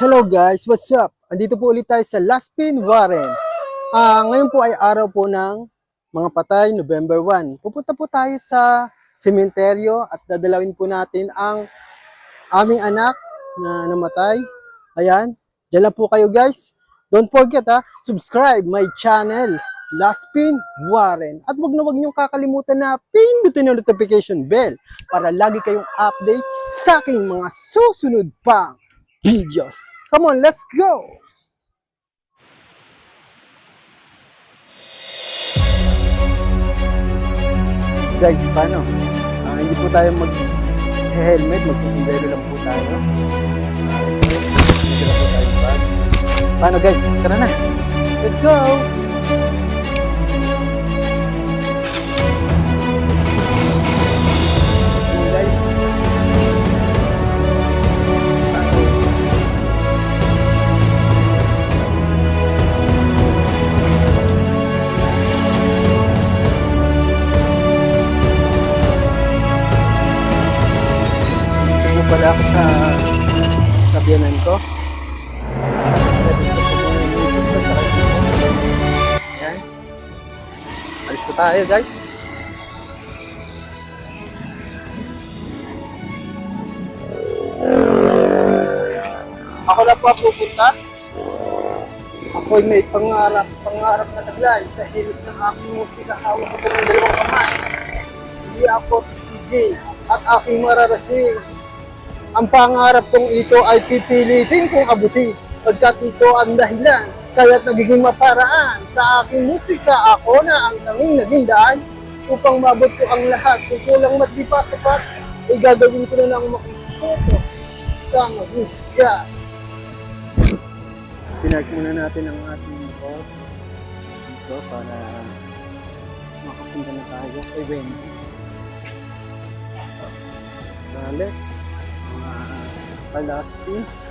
Hello guys, what's up? Andito po ulit tayo sa Laspin Warren. Ah, ngayon po ay araw po ng mga patay, November 1. Pupunta po tayo sa sementeryo at dadalawin po natin ang aming anak na namatay. Ayan, dyan lang po kayo guys. Don't forget ha, subscribe my channel, Laspin Warren. At wag na wag niyong kakalimutan na pindutin ang notification bell para lagi kayong update sa aking mga susunod pang videos. Come on, let's go! Guys, paano? Ah, hindi po tayo mag-helmet, magsusundero lang po tayo. Bag. Paano guys? Tara na! Let's go! Tayo guys. Ako na po ang pupunta. Ako'y may pangarap, pangarap na taglay sa hilig ng aking musika hawak ko ng dalawang kamay. Hindi ako DJ at aking mararating. Ang pangarap kong ito ay pipilitin kong abutin pagkat ito ang dahilan kaya't nagiging maparaan sa aking musika. Ako na ang tanging naging daan upang mabot ko ang lahat. Kung kulang mat di pa sapat ay gagawin ko na lang makikito sa musika. Pinag muna natin ang ating motor dito para makapunta na tayo. Kay Wendy. Uh, let's uh, Palaspi.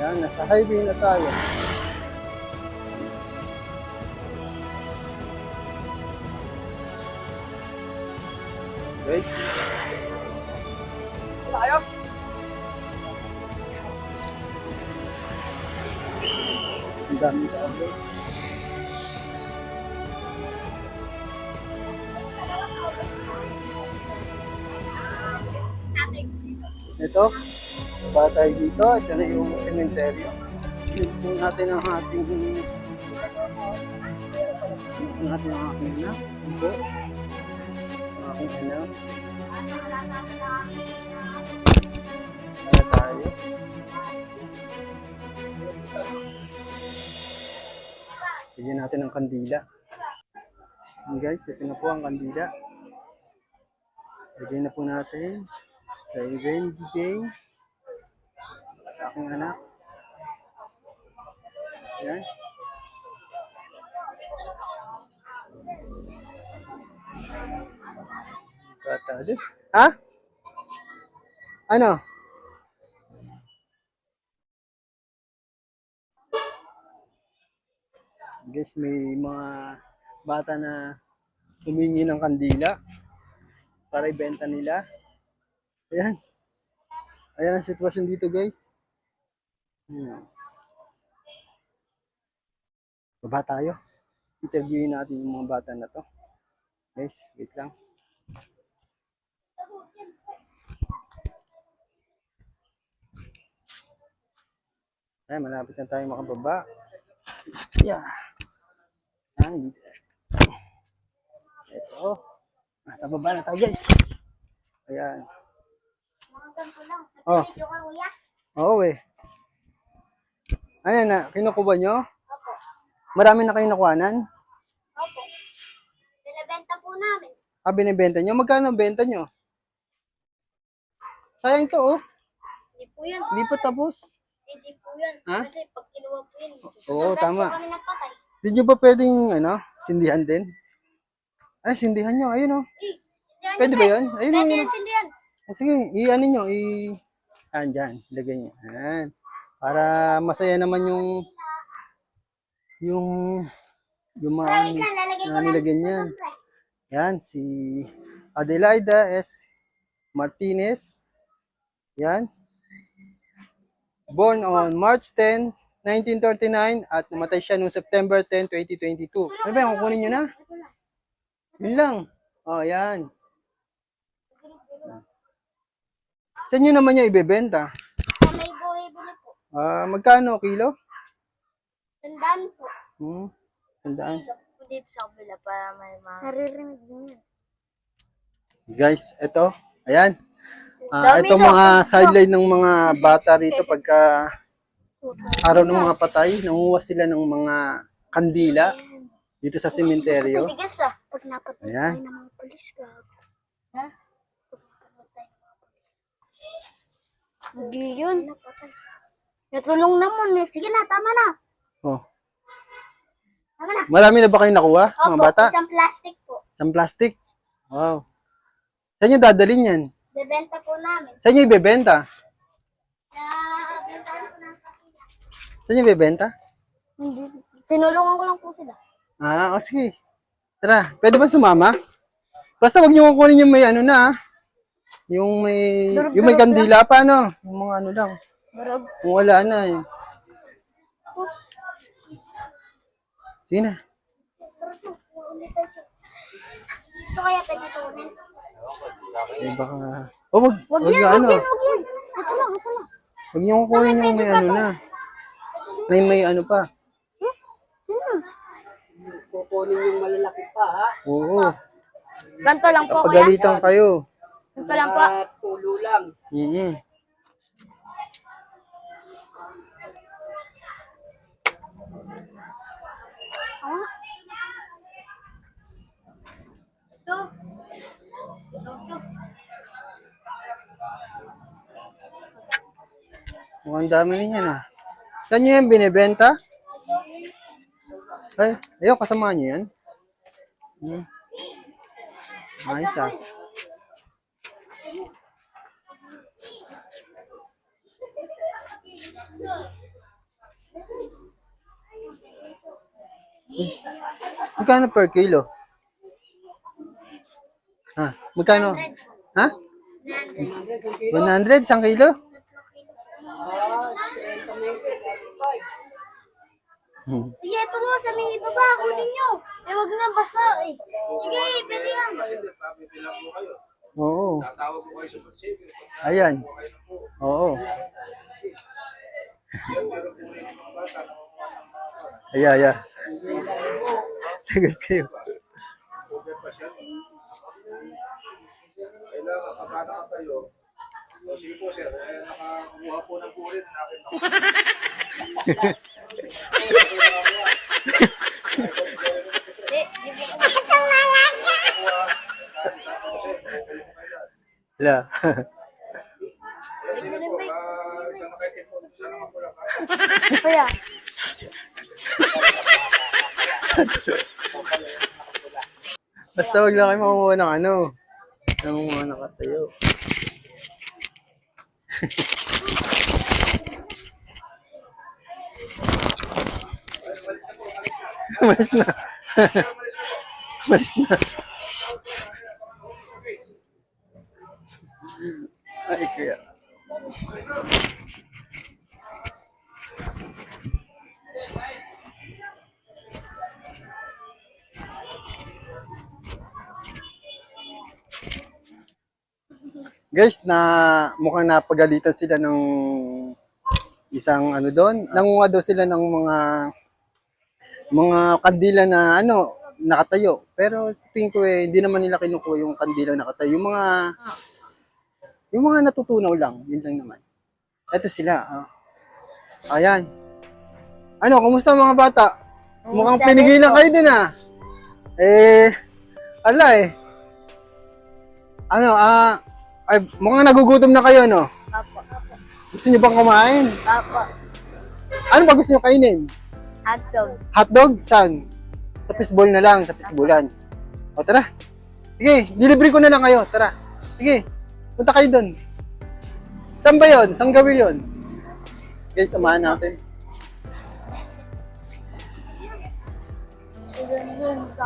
Yan, nasa highway na tayo. Okay. Tayo. Ang dami tao. Ito, batay dito. Ito na yung sementeryo. Po natin ang ating ang aking anak. Ito. Ang aking anak. Kaya tayo. Bigyan natin ng kandila. Yan guys, ito na po ang kandila. Bigyan na po natin kay Wendy Jane at aking anak. Yan. Bata din. Ha? Ano? Guys, may mga bata na humingi ng kandila para ibenta nila. Ayan. Ayan ang sitwasyon dito, guys. Ayan. Baba tayo. Interviewin natin yung mga bata na to. Guys, wait lang. Ay, malapit na tayo makababa. Yeah. Ayan. Ito. Nasa baba na tayo, guys. Ayan. Oh. Oo, eh. Ayan na, kinukuha nyo? Opo. Marami na kayo nakuhanan? Opo. Binibenta po namin. Ah, binibenta nyo? Magkano ang benta nyo? Sayang to, oh. Hindi po yun. Hindi pa tapos. Hindi po yun. Ha? Kasi pag kinuha po yun, Oo, tama. po kami ng patay. Di nyo ba pwedeng, ano, sindihan din? Ay, sindihan nyo. Ayun, oh. Eh, sindihan Pwede ba yun? Ayun, Pwede ayun. yan, sindihan. Ah, Sige, i-ano nyo, i... Ayan, dyan. Ilagay nyo. Ayan. Para masaya naman yung... Yung Yung mga na nilagyan yan. Yan, si Adelaida S. Martinez. Yan. Born on March 10, 1939 at namatay siya noong September 10, 2022. Ano ba yung kukunin nyo na? Yun lang. Oh, yan. Saan nyo naman yung ibebenta? Sa may buhay-buli po. Ah, magkano kilo? Tandaan po. Hmm, sandaan. Dito sa kabila para may mga... Naririnig mo yan. Guys, ito. Ayan. Ah, ito to. mga sideline ng mga bata rito pagka araw ng mga patay, nanguha sila ng mga kandila dito sa sementeryo. Matigas ah. Pag napatay ng mga polis ka. Ha? Pag napatay ng mga polis. Hindi yun. Natulong naman eh. Sige na, tama na. Oh. Tama na. Marami na ba kayong nakuha, mga Opo, bata? isang plastic po. Isang plastic? Wow. Saan nyo dadalhin yan? Bebenta po namin. Saan nyo ibebenta? Na, benta po na sa kanila. Saan nyo ibebenta? Hindi. Tinulungan ko lang po sila. Ah, o sige. Tara, pwede ba sumama? Basta wag nyo kukunin yung may ano na, ah. yung may, Durog-durog yung may kandila pa, no? Yung mga ano lang. Kung wala na eh. Sige na. Ito kaya pwede tunin. Eh baka... Oh, wag, Wag wag, yan, na wag ano. yan, wag yan. Ito lang, ito lang. Wag nyo kukunin yung may ano na. May may ano pa. Kukunin yung malalaki pa, ha? Oo. Ganto lang po, kuya. Pagalitan kayo. Ganto lang po. Tulo lang. Mm Ito. Ito. Mukhang dami niyan ah. Saan nyo yan binibenta? Ay, ayaw, kasama nyo yan? Hmm. Ayos ah. Magkano per kilo? Ha? Magkano? Ha? 100 isang kilo? Hmm. Sige, ito mo sa may baba. Kunin nyo. Eh, wag na basa eh. Sige, pwede yan. Oo. Ayan. Oo. Aya, aya. Tagal kayo. Kailangan kapana ka kayo. O, Sige po sir, eh, nakakuha po ng kurin. Nakita ko. Hindi, di po ko. Wala. Sige po, ah, isang nakaitin po. Sana mapula ka. Kuya. Basta wag lang kayo makuha ng ano. Ng mga nakatayo. Malis na. Malis na. Ay, kaya. Guys, na mukhang napagalitan sila ng isang ano doon. Nangunga daw sila ng mga mga kandila na ano, nakatayo. Pero sa tingin ko eh, hindi naman nila kinukuha yung kandila na nakatayo. Yung mga yung mga natutunaw lang, yun lang naman. Ito sila. ah. Ayan. Ano, kumusta mga bata? Mukhang Kumusta pinigilan rin po? kayo din ah. Eh, ala eh. Ano, ah, ay, mukhang nagugutom na kayo, no? Apo. Gusto nyo bang kumain? Apo. Ano ba gusto nyo kainin? Hotdog. Hotdog? Saan? Sa fishball na lang, sa fishballan. O, tara. Sige, delivery ko na lang kayo. Tara. Sige, punta kayo doon. Saan ba yun? Saan gawin yun? Guys, samahan natin.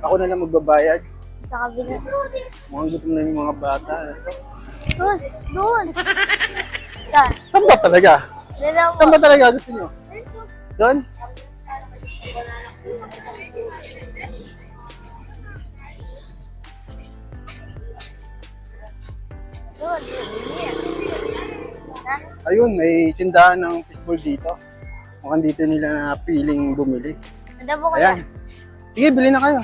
Ako na lang magbabayad. sa kabila. Mukhang gutom na yung mga bata. Ito. Doon, doon. Saan? Saan ba talaga? Dalawa. Saan ba talaga gusto nyo? Doon? Doon. Ayun, may tindahan ng fishball dito. Mukhang dito nila na piling bumili. Ayan. Sige, bili na kayo.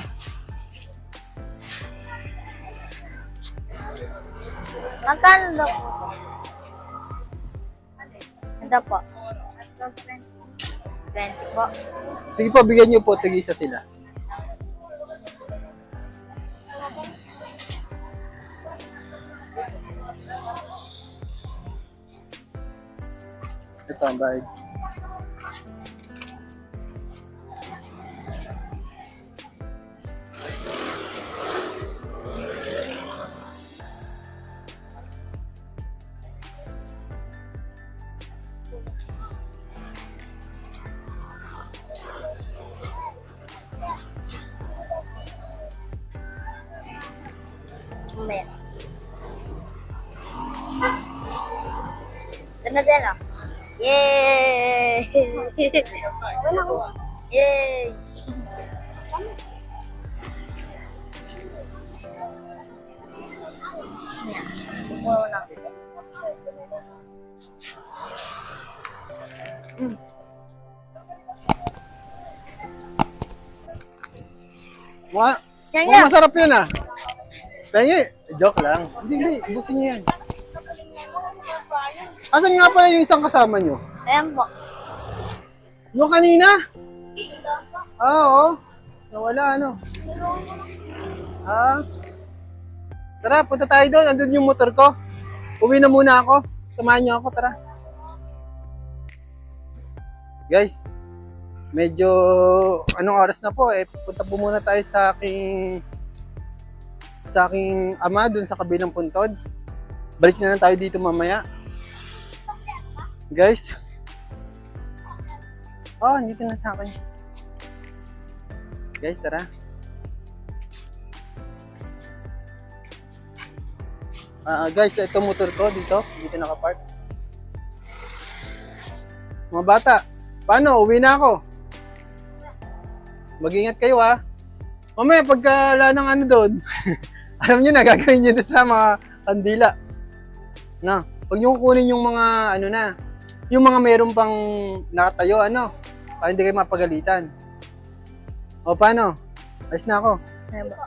Magkano daw po? Ganda po. 20 po. Sige po, bigyan nyo po. Tigisa sila. Ito ang bayad. Ito na din ah. Yay! Yay! Mukha, Yan mukhang nga. masarap yun ah. Pengi. Joke lang. Hindi, hindi. Gusto niyo yan. Asan nga pala yung isang kasama nyo? Ayan po. Yung kanina? Ah, oo. Nawala, ano? Ah. Tara, punta tayo doon. Andun yung motor ko. Uwi na muna ako. Samahan niyo ako, tara. Guys, medyo anong oras na po eh. Punta po muna tayo sa aking sa aking ama dun sa kabilang puntod. Balik na lang tayo dito mamaya. Guys, Oh, dito na sa akin. Guys, tara. Ah, guys, ito motor ko dito. Dito nakapark. Mga bata, paano? Uwi na ako. Mag-ingat kayo ha. Mamaya pagka wala ng ano doon, alam nyo na, gagawin nyo sa mga kandila. No, huwag nyo kukunin yung mga ano na, yung mga meron pang nakatayo, ano, para hindi kayo mapagalitan. O paano? Ayos na ako. Ayan po.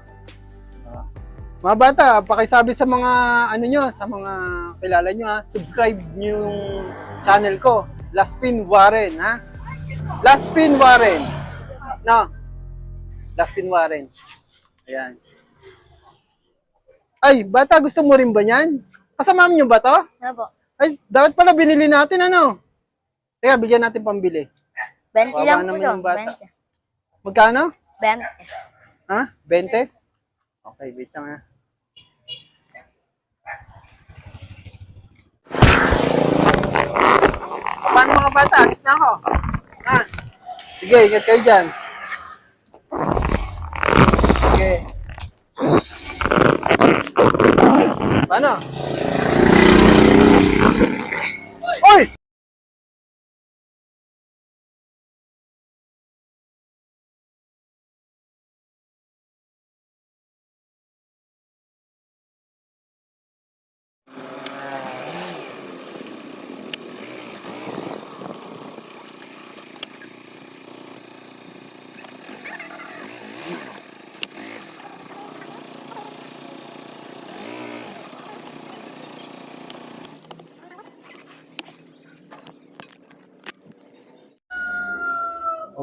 Mga bata, pakisabi sa mga ano nyo, sa mga kilala nyo ha, subscribe nyo yung channel ko, Laspin Warren ha. Laspin Warren. No. Laspin Warren. Ayan. Ay, bata, gusto mo rin ba yan? Kasama nyo ba to? Ayan po. Ay, dapat pala binili natin ano. Teka, bigyan natin pambili. 20 Baba lang po naman yun. yung bata. 20. Magkano? 20. Ha? 20? Okay, wait lang ha. O, Paano mga bata? Alis na ako. Ha? Sige, ingat kayo dyan. Sige. Paano?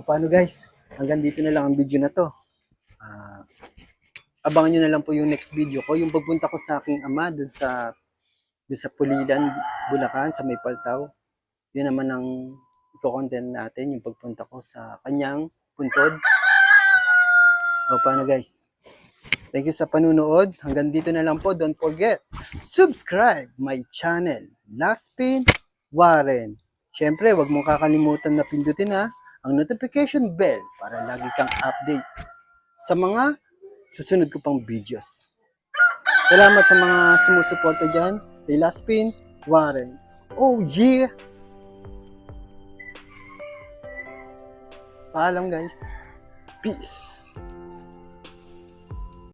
Paano guys? Hanggang dito na lang ang video na to. Ah, abangan nyo na lang po yung next video ko. Yung pagpunta ko sa aking ama dun sa dun sa Pulilan, Bulacan, sa May Paltaw. Yun naman ang i-content natin, yung pagpunta ko sa kanyang puntod. O paano guys? Thank you sa panunood. Hanggang dito na lang po. Don't forget, subscribe my channel, Laspin Warren. Siyempre, wag mong kakalimutan na pindutin ha ang notification bell para lagi kang update sa mga susunod ko pang videos. Salamat sa mga sumusuporta dyan. Kay Laspin, Warren. Yeah! Paalam guys. Peace.